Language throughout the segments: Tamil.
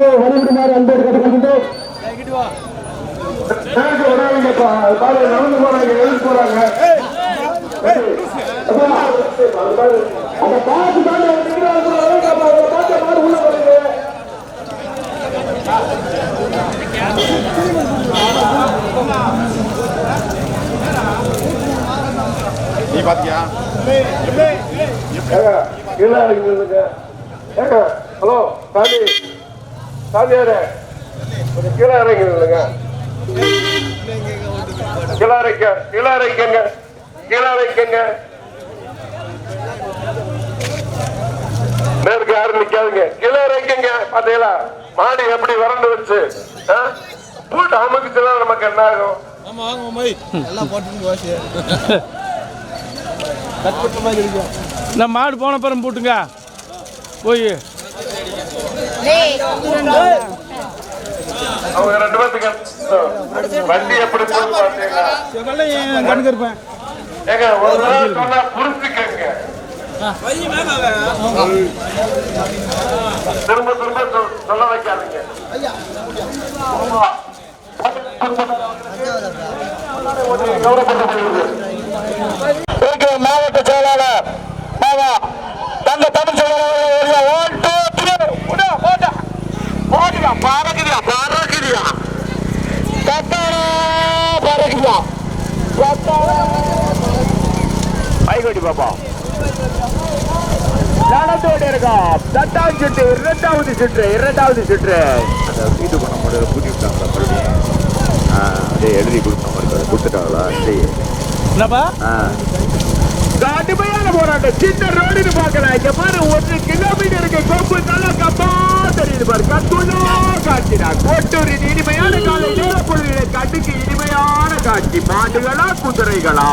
வழிவிடுமாறு அன்போடு கேட்டுக்கொள்கின்றோம். நடந்து போறாங்க எழுந்து போறாங்க. அந்த பாட்டு பாட்டை உள்ள நீ பாத்தியா? ஹலோ சாமி சாமியாரே கொஞ்சம் கீழே இறங்கி நில்லுங்க. கீழே இறக்க கீழே இறக்கங்க கீழே இறக்கங்க நேருக்கு யாரும் நிக்காதுங்க. கீழே இறக்கங்க பாத்தீங்களா? மாடி எப்படி வறண்டு வச்சு ஆ? போட்டு அமுக்குச்சுன்னா நமக்கு என்ன ஆகும்? மாடு போன பிறம் போட்டுங்க. போய் அவங்க ரெண்டு பேத்துக்கு வண்டி எப்படி கணக்கு இருப்பேன் ஏங்க ஒரு தடவை சொன்னா புரிஞ்சுக்கங்க. திரும்ப திரும்ப சொல்ல வைக்காதீங்க. மாவட்ட செயலாளர் தங்க தமிழ் செயலாளர் ஓட்டு போட்டுடா பறக்குதியா பறக்குதியா கத்தாரா பறக்குதியா பைகோட்டி பாப்பா நடந்து கொண்டிருக்கோம் பத்தாவது சுற்று இரண்டாவது சுற்று இரண்டாவது சுற்று அந்த வீட்டு பண்ண முடியாது கூட்டிட்டாங்களா மறுபடியும் ஆ அதே எழுதி கொடுத்த மாதிரி கொடுத்துட்டாங்களா சரி என்னப்பா ஆ கடுமையான போராட்டம். சின்ன ரோடுன்னு பார்க்கலாம். இங்க பாரு ஒரு கிலோமீட்டருக்கு கொம்பு நல்லா கப்பா. தெரியுது பாரு கட்டுலோ காட்சிடா. கோட்டூரின் இனிமையான காலை நேரப்பொழுதிலே கட்டுக்கு இனிமையான காட்சி. மாடுகளா குதிரைகளா?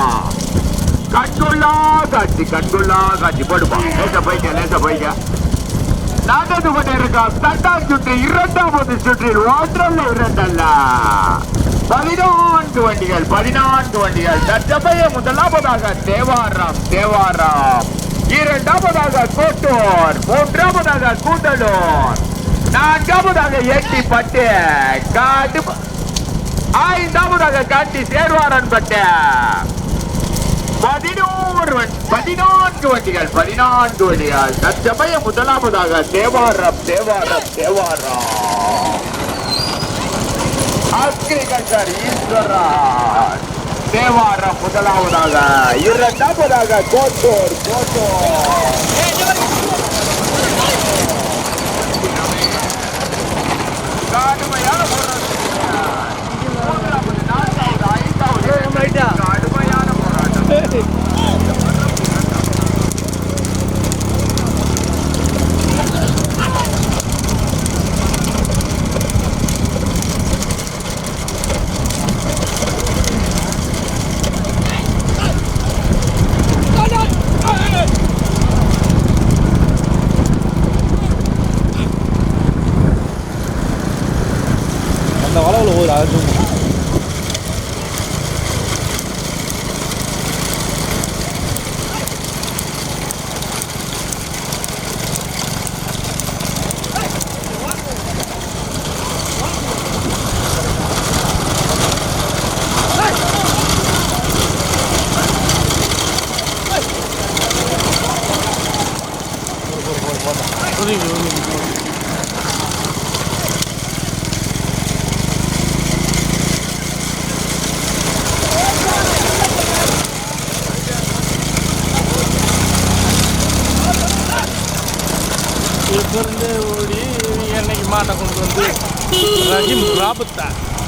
கண்கொள்ளா காட்சி கண்கொள்ளா காட்சி. போடுப்பா. லேசா போயிட்ட லேசா போயிட்ட. நடந்து கொண்டிருக்கோம் தட்டாம் சுற்று இரண்டாவது சுற்றில் ஒன்றல்ல இரண்டல்ல. பதினான்கு வண்டிகள் பதினான்கு வண்டிகள். தற்சமய முதலாவதாக தேவாராம் தேவாராம். இரண்டாவதாக கோட்டூர் மூன்றாவதாக கூந்தலூர். நான்காவதாக எட்டிப்பட்டு காட்டு ஐந்தாவதாக காட்டி சேர்வாரன் பட்டு பதினோரு பதினான்கு வண்டிகள் பதினான்கு வண்டிகள். தற்சமய முதலாவதாக தேவாரம் தேவாரம் தேவாரம். அக்ரிகல்ச்சர் ஈஸ்வரன் தேவாரம் முதலாவதாக இரண்டாவதாக கோட்டூர் கோட்டூர். கடுமையான போராட்டம்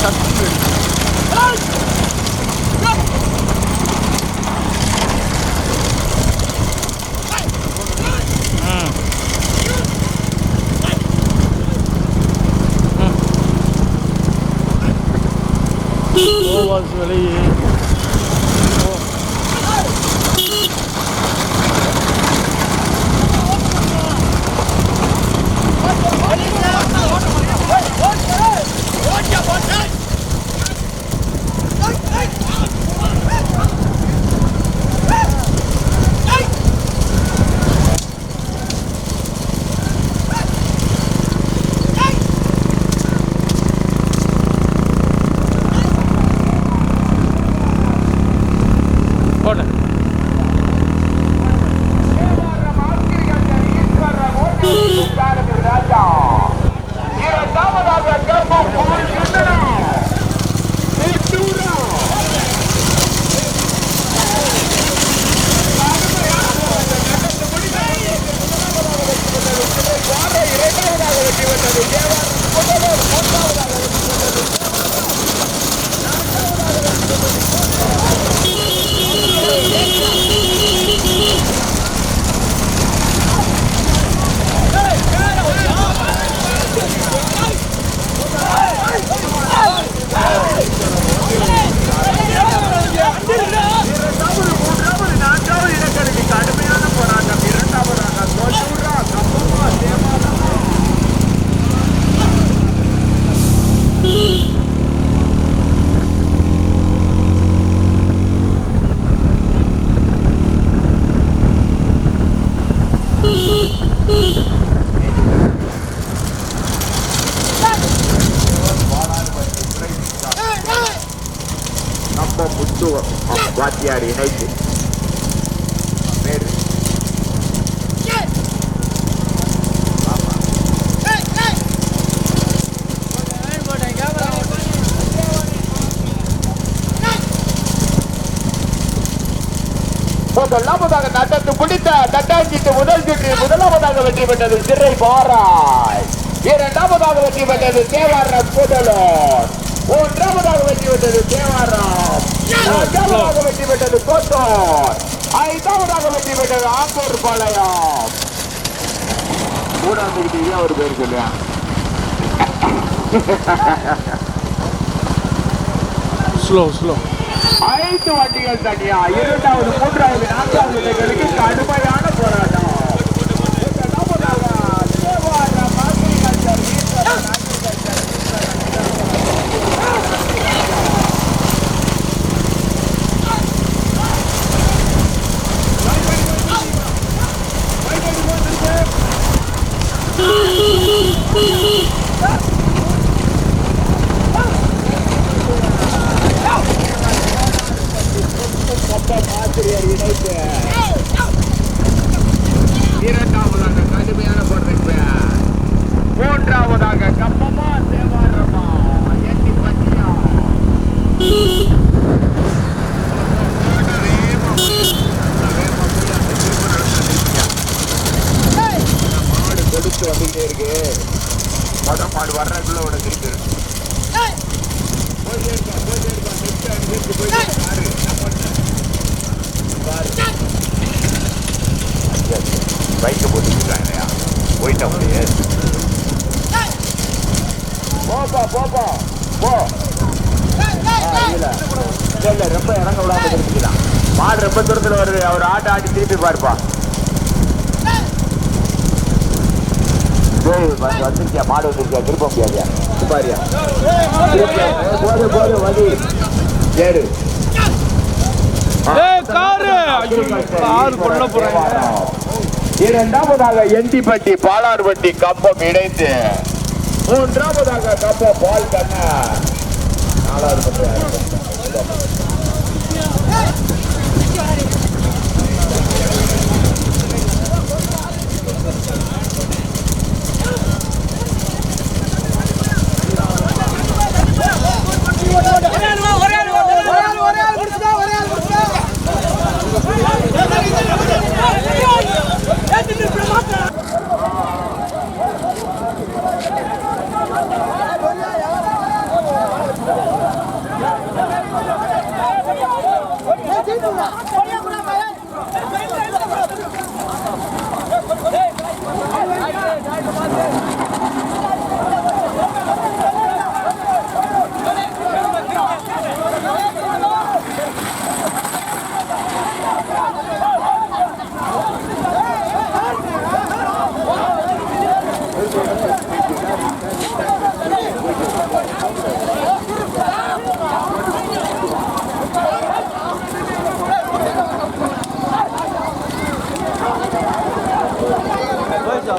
çarptırmıyor. Oh, was really... வாத்தியார் இணைத்து பேரு ஆமா முதலாவதாக நடந்து முடித்த தட்டாஞ்சிட்டு முதல் சுற்று முதலாவதாக வெற்றி பெற்றது சிறை பாராய். இரண்டாவதாக வெற்றி பெற்றது தேவாரம் புதலோர். மூன்றாவதாக வெற்றி பெற்றது தேவாரம் நான்காவதாக வெற்றி பெற்றது கோத்தோர் ஐந்தாவதாக வெற்றி பெற்றது ஆம்பூர் பாளையம் மூணாவது ஏன் ஒரு பேர் சொல்லுவேன் ஸ்லோ ஸ்லோ ஐந்து வண்டிகள் தனியா. இரண்டாவது மூன்றாவது நான்காவது இடங்களுக்கு கடுமையான போராட்டம் முதலாவதாக தேவாரம் agriculture ஈஸ்வரன் agriculture ஆசிரியர் இணைத்து இரண்டாவதாக கடுமையான போடுறீங்க மூன்றாவதாக கப்பமா தேவாரமா எட்டி பட்டியா மாடு கொடுத்து வந்துகிட்டே இருக்கு மொத மாடு வர்றதுக்குள்ள உனக்கு திருப்பி இருக்கு போயிட்டே இருக்கா போயிட்டே இருக்கா நெக்ஸ்ட் அடிச்சு போயிட்டு பாரு என்ன பண்ண பைக்கை போட்டுருக்காங்க இல்லையா போயிட்டா முடியாது போப்பா போப்பா போ ஆ, இல்ல இல்ல இல்ல ரொம்ப இறங்க விடாம திருப்பிக்கலாம் மாடு ரொம்ப தூரத்துல வருது அவர் ஆட்ட ஆட்டி திருப்பி பாருப்பா டேய், வந்து- வந்துருக்கியா மாடு வந்துருக்கியா திருப்ப முடியாதியா பாரியா. போது போது போறாங்க. இரண்டாவதாக எண்டிப்பட்டி பாலார்பட்டி கம்பம் இணைத்து மூன்றாவதாக கம்பம் பால் கண்ண நாலாவது 아,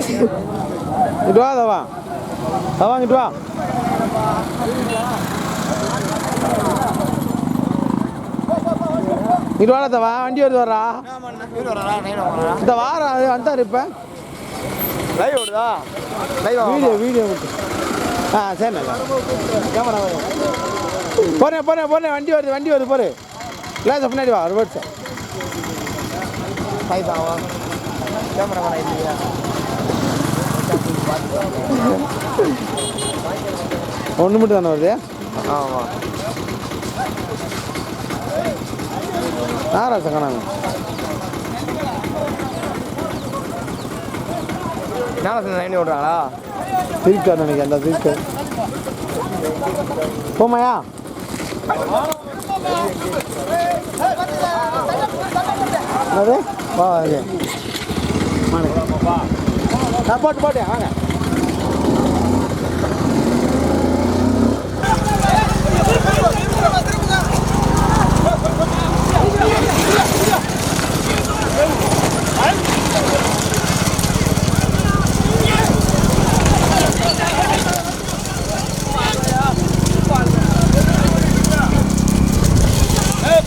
இட்டு வா தவா. தவா வா. இட்டு வாடா தவா. வண்டி வருது வரா இந்த வாரம் அது வந்தார் இப்போ. லைவ் ஓடுதா? லைவ் வீடியோ வீடியோ ஆ சரி கேமரா போறேன் போறேன் போறேன் வண்டி வருது வண்டி வருது போரு கிளாஸ் பின்னாடி வா லைவ் ஆவா? கேமரா இல்லையா? ஒன்று மட்டும் தானே வருது? ஆமாம் நாராசம் காணாங்க என்ன லைன் ஓடுறாங்களா? திருக்கார் நினைக்கிறேன் அந்த திருக்கார் போமாயா அது வா வாங்க நான் போட்டு போட்டேன் வாங்க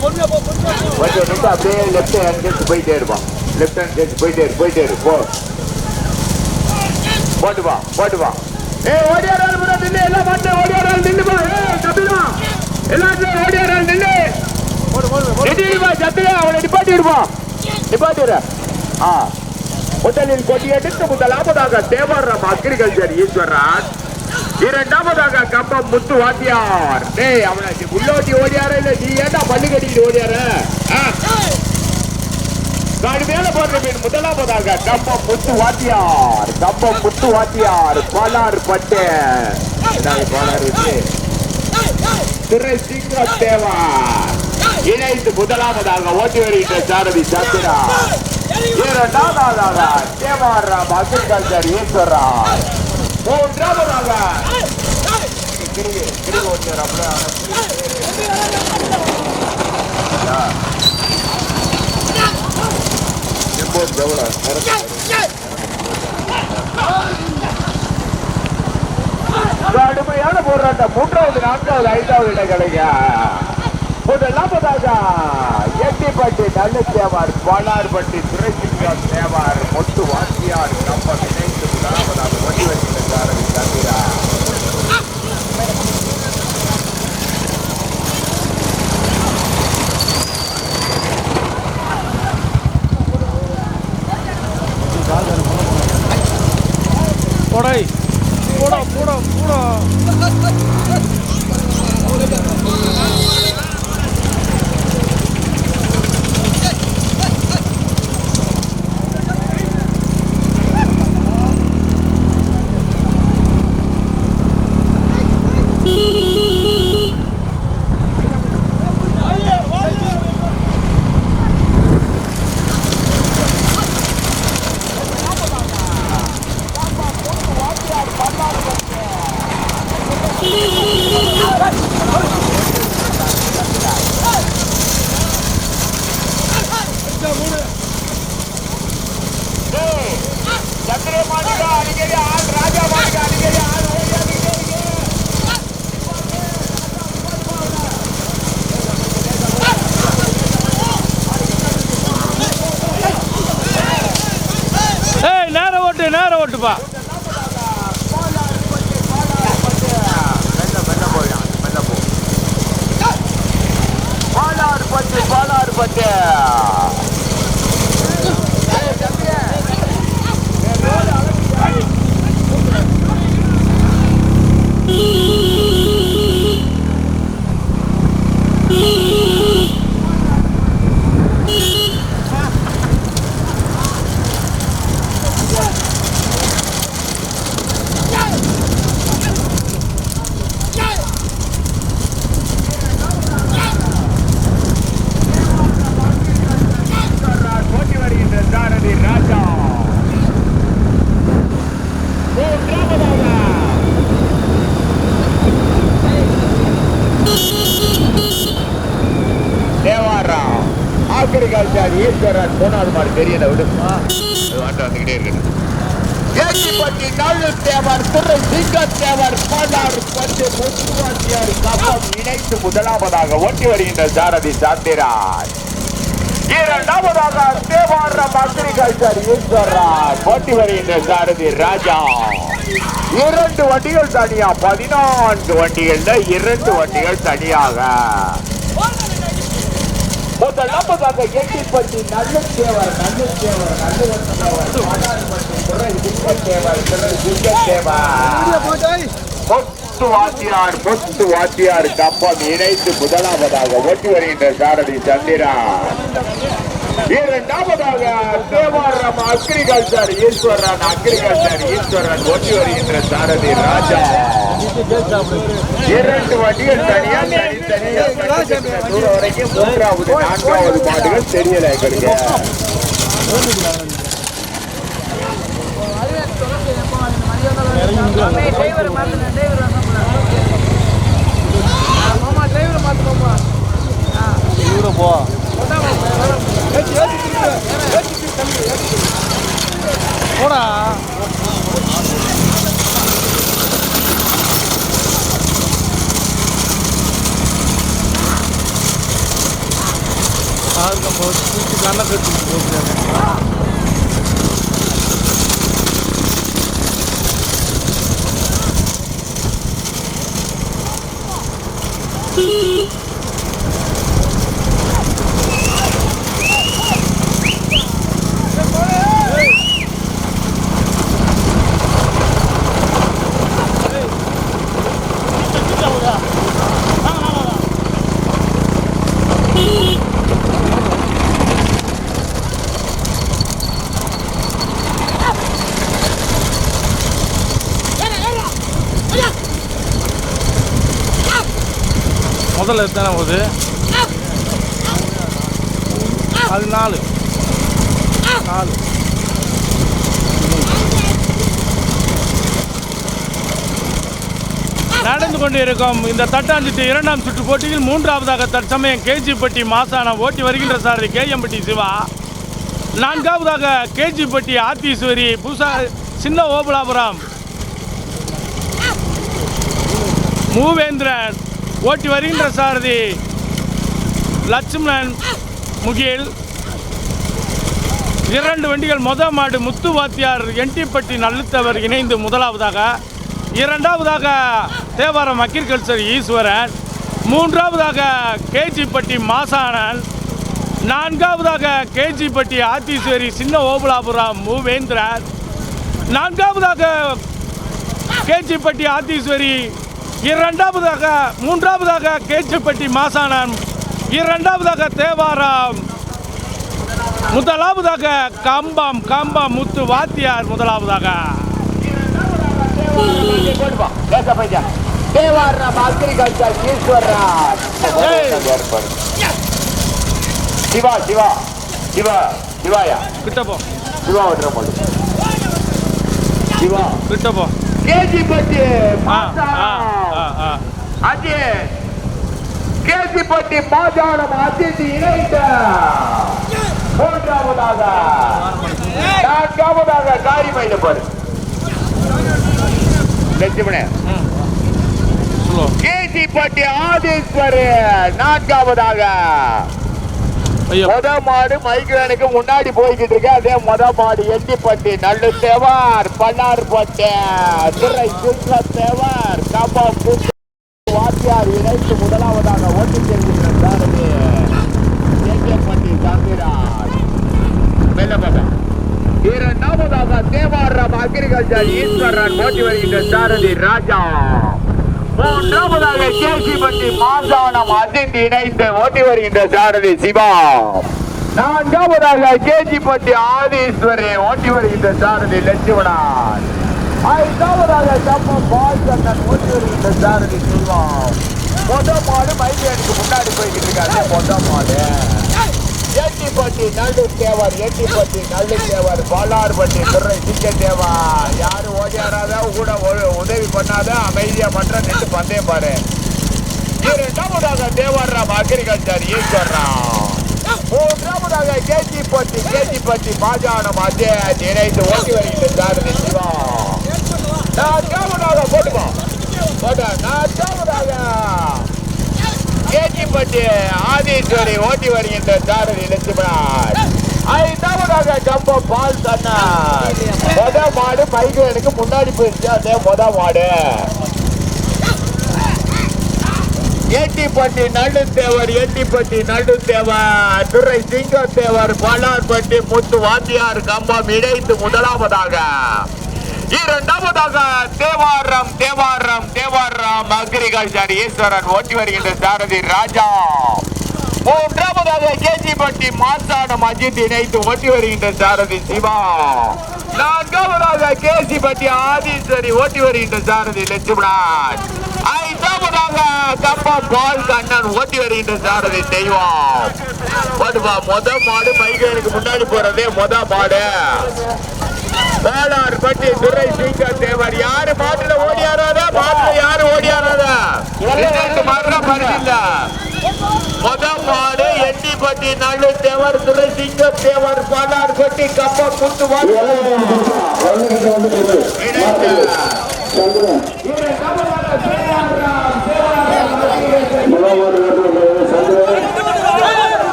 கொஞ்சம் நிமிஷம் அப்படியே லெஃப்ட் ஹேண்ட் கேஸ் போயிட்டே இருப்பான். லெஃப்ட் ஹேண்ட் கேஸ் போயிட்டே இரு போயிட்டே இரு போ. போட்டு வா போட்டு வா. ஏய் ஓடியாரால் முறை நின்று எல்லாம் மாட்டேன் ஓடியாரால் நின்று போ. ஏ கபிலா எல்லாத்தையும் ஓடியாரால் நின்று நிதிடுவா சத்துடா அவனை நிப்பாட்டி விடுவான் நிப்பாட்டி ஆ முதலில் கொடியெடுத்து முதலாவதாக தேவாரம் அக்ரிகல்ச்சர் ஈஸ்வரன் இரண்டாவதாக கம்பம் முத்து வாத்தியார். டேய் அவனை உள்ளோட்டி ஓடியார இல்ல நீ ஏன்டா பள்ளி கட்டிக்கிட்டு ஓடியார? காடு மேல போடுற முதலாவதாக கம்பம் முத்து வாத்தியார் கம்பம் முத்து வாத்தியார் பாலார் பட்டு பாலார் திரை சிங்க தேவா இணைந்து முதலாவதாக ஓட்டி வருகின்ற சாரதி சந்திரா இரண்டாவதாக தேவாராம் அக்ரிகல்ச்சர் ஈஸ்வரார் மூன்றாவதாக கிருகி கிருகி ஓட்டுறாப்ல எண்பது எவ்வளோ கடுமையான போராட்டம். மூன்றாவது நான்காவது ஐந்தாவது இடங்களையா கிடைக்க முதலாவதாக எட்டிப்பட்டி நல்ல தேவார் பாலார்பட்டி துரைசிங்கம் தேவார் மொட்டு வாத்தியார் நம்ம நினைத்து முதலாவதாக வண்டி வருகின்ற போடாய் போடா போடா போடா. Yeah. ஆக்கிரிகல்ச்சர் ஈஸ்வரன் மூணாவது மாடு தெரியல விடு. அது வாட்டு வந்துகிட்டே இருக்குது ஏச்சிப்பட்டி நல்லு தேவர் துறை சிங்க தேவர் பாலாறு பட்டு முத்துவாசியார் கப்பம் இணைத்து முதலாவதாக ஓட்டி வருகின்ற சாரதி சாத்திராஜ் இரண்டாவதாக தேவாரம் அக்ரிகல்ச்சர் ஈஸ்வரன் ஓட்டி வருகின்ற சாரதி ராஜா. இரண்டு வண்டிகள் தனியா பதினான்கு வண்டிகள்ல இரண்டு வண்டிகள் தனியாக. முதலாவதாக எட்டிப்பட்டி நல்ல தேவர் நல்ல தேவர் நல்ல முத்து வாத்தியார் முத்து வாத்தியார் கப்பம் இணைத்து முதலாவதாக ஓட்டி வருகின்ற சாரதி சந்திரன் இரண்டாவதாக தேவாரம் அக்ரிகல்ச்சர் ஈஸ்வரன் அக்ரிகல்ச்சர் ஈஸ்வரன் ஓட்டி வருகின்ற சாரதி ராஜா. இரண்டு வண்டிகள் தனியா தனித்தனியா தூரம் வரைக்கும் மூன்றாவது நான்காவது மாடுகள் தெரியல எங்களுக்கு. இவரை போ. போடா. அதுக்கு தூக்கி கண்ணை கட்டி போட்டுருக்காங்க பஸ் தானே போகுது அது நாலு. நாலு நடந்து கொண்டிருக்கும் இந்த தட்டாஞ்சிட்டு இரண்டாம் சுற்று போட்டியில் மூன்றாவதாக தற்சமயம் கேஜிப்பட்டி மாசானம் ஓட்டி வருகின்ற சாரதி கேஎம்பட்டி சிவா. நான்காவதாக கேஜிப்பட்டி ஆத்தீஸ்வரி பூசா சின்ன ஓபலாபுரம். மூவேந்திரன். ஓட்டி வருகின்ற சாரதி. லட்சுமணன் முகில். இரண்டு வண்டிகள் மொத மாடு முத்து வாத்தியார் என்டிப்பட்டி நல்லுத்தவர் இணைந்து முதலாவதாக. இரண்டாவதாக தேவாரம் அக்ரிகல்ச்சர் ஈஸ்வரன். மூன்றாவதாக கேஜிப்பட்டி மாசானன். நான்காவதாக கேஜிப்பட்டி ஆத்தீஸ்வரி சின்ன ஓபலாபுரம் மூவேந்திரன். நான்காவதாக கேஜிப்பட்டி ஆத்தீஸ்வரி இரண்டாவதாக மூன்றாவதாக கேச்சிப்பட்டி மாசாணன் இரண்டாவதாக தேவாரம் முதலாவதாக கம்பம் கம்பம் முத்து வாத்தியார் முதலாவதாக. சிவா சிவா சிவா சிவாயா? கிட்ட போ. சிவா விட்டுற போது சிவா. கிட்ட போ. கேஜி பட்டி அது கேஜி பட்டி மாஜானம் அதிர்ச்சி இணைந்த மூன்றாவதாக. நான்காவதாக காரி மயிலப்பாடு லட்சுமணே. சொல்லு கேஜி பட்டி ஆதீஸ்வரர் நான்காவதாக. மொத மாடு மைக்ரேனுக்கு முன்னாடி போய்கிட்டு இருக்கு. அதே மொத மாடு எட்டிப்பட்டி நல்ல தேவார் பன்னார் பட்டை துறை சுற்ற தேவார் கபா வாத்தியார் இணைத்து முதலாவதாக ஓட்டி செல்கின்ற சாரதி எட்டிப்பட்டி தம்பிராஜ் மெல்லமாக இரண்டாவதாக தேவாரம் அக்ரிகல்ச்சர் ஈஸ்வரன் ஓட்டி வருகின்ற சாரதி ராஜா. மூன்றாவதாக கேசிப்பட்டி மாசானம் அதிர்ந்து இணைந்து ஓட்டி வருகின்ற சாரதி சிவா. நான்காவதாக கேஜிப்பட்டி ஆதீஸ்வரி ஓட்டி வருகின்ற சாரதி லட்சுமணன் ஐந்தாவதாக பால் பால்கண்ணன் ஓட்டி வருகின்ற சாரதி சிவா. மொத்த மாடு மைக்கு முன்னாடி போய்கிட்டு இருக்காரு. மொத்த மாடு. எட்டிப்பட்டி நல்லூர் தேவார் எட்டிப்பட்டி நல்லூர் தேவர் பாலார்பட்டி துறை சிங்க தேவா யாரும் ஓடியாராத கூட ஒ- உதவி பண்ணாத அமைதியா பண்ற நின்று பந்தயம் பாரு. இரண்டாவதாக தேவர்ராம் அக்ரிகல்ச்சர் ஈஸ்வர்ராம். மூன்றாவதாக கேஜிப்பட்டி கேஜிப்பட்டி பாஜானம் அதே நினைத்து ஓட்டி வருகின்ற சாரதி சிவா. நான்காவதாக போட்டுமா போட்டா நான்காவதாக கேஜிப்பட்டி ஆதீஸ்வரி ஓட்டி வருகின்ற சாரதி லட்சுமணன் ஐந்தாவதாக கம்பம் பால் தன்னார். மொத மாடு மைக்ரேனுக்கு முன்னாடி போயிடுச்சு அதே மொத மாடு. ஏட்டிப்பட்டி நடுத்தேவர் ஏட்டிப்பட்டி நடுத்தேவர். துறை சிங்கத்தேவர் பலார்பட்டி முத்து வாத்தியார் கம்பம் இணைத்து முதலாவதாக. இரண்டாவதாக தேவாரம் தேவாரம் தேவாரம். அக்ரிகல்ச்சர் ஈஸ்வரன் ஓட்டி வருகின்ற சாரதி ராஜா. மூன்றாவதாக கேஜிப்பட்டி மாசானம் அஜித் இணைத்து ஓட்டி வருகின்ற சாரதி சிவா. நான்காவதாக கேசிப்பட்டி ஆதீஸ்வரி ஓட்டி வருகின்ற சாரதி லட்சுமணன் ஐந்தாவதாக கப்பா பால் கண்ணன் ஓட்டி வருகின்ற சாரதி தெய்வம். மொத மாடு மைகளுக்கு முன்னாடி போறதே மொத மாடு. வேளார் பட்டி துரை சிங்க தேவர். யாரு மாட்டுல ஓடியாராதா? மாட்டுல யாரு ஓடியாராதா? ரெண்டு மாடுல பரிசில்ல முத மாடு எட்டிப்பட்டி நல்லு தேவர் துறை சிங்க தேவர் பாலார் பட்டி கப்ப குத்து ஆ ஆ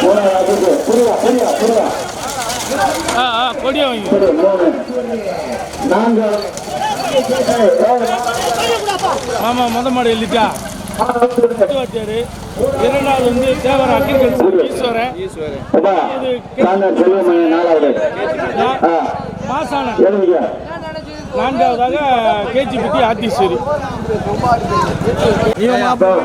கொடியை வாங்கி ஆமா முத மாடு எழுதிட்டா. வாத்தியாரு இரண்டாவது வந்து தேவர அக்ரிகல்ச்சர் ஈஸ்வரன். மாசாணன் நான்காவதாக கேஜிபட்டி ஆத்தீஸ்வரி.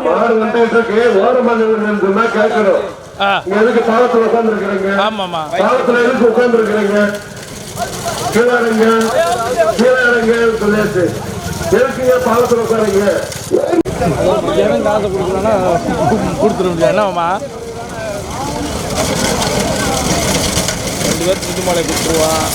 மாடு வந்துட்டு இருக்கு. ஓரமாக கேட்கணும். எதுக்கு பாலத்துல உட்கார்ந்து இருக்கிறீங்க ஆமாம்மா. பாலத்துல எதுக்கு உட்கார்ந்து இருக்கிறீங்க கீழே இறங்க. கீழே இறங்க சொல்லியாச்சு. எதுக்குங்க பாலத்துல உட்காருங்க இடம் காசை கொடுக்கலன்னா கொடுத்துட முடியாது. என்னம்மா? ரெண்டு பேர் புது மலை கொடுத்துருவான்.